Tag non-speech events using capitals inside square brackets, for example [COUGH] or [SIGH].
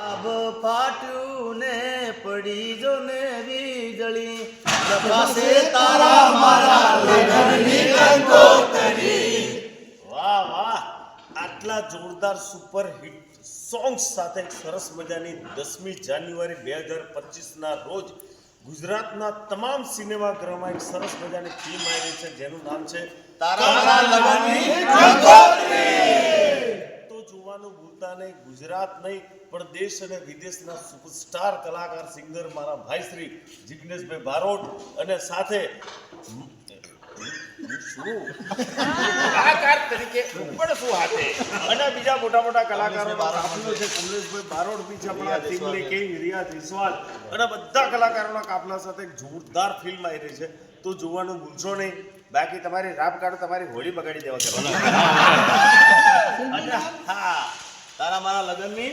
આબ ફાટ્યું ને પડી જો ને વીજળી લખાશે તારા મારા લગ્નની કંકોત્રી. વાહ વાહ આટલા જોરદાર સુપર હિટ સોંગ સાથે સરસ મજાની દસમી જાન્યુઆરી બે હજાર પચીસના રોજ ગુજરાતના તમામ સિનેમાગૃહમાં એક સરસ મજાની ફિલ્મ આવી છે જેનું નામ છે તારા લગ્નની નહીં ગુજરાત નહીં પણ દેશ અને વિદેશના સુપરસ્ટાર કલાકાર સિંગર મારા ભાઈ શ્રી જિગ્નેશભાઈ બારોટ અને સાથે કલાકાર તરીકે પણ શું હાથે. અને બીજા મોટા મોટા કલાકારો કાફલો છે કમલેશભાઈ બારોટ બી છે આપણા ટીમલી કે રિયાઝ વિશ્વાસ અને બધા કલાકારોના કાફલા સાથે એક જોરદાર ફિલ્મ આવી રહી છે. તો જોવાનું ભૂલશો નહીં. બાકી તમારી રાપ કાઢો તમારી હોળી બગાડી દેવા [LAUGHS] કરવાના અને હા તારા મારા લગ્નની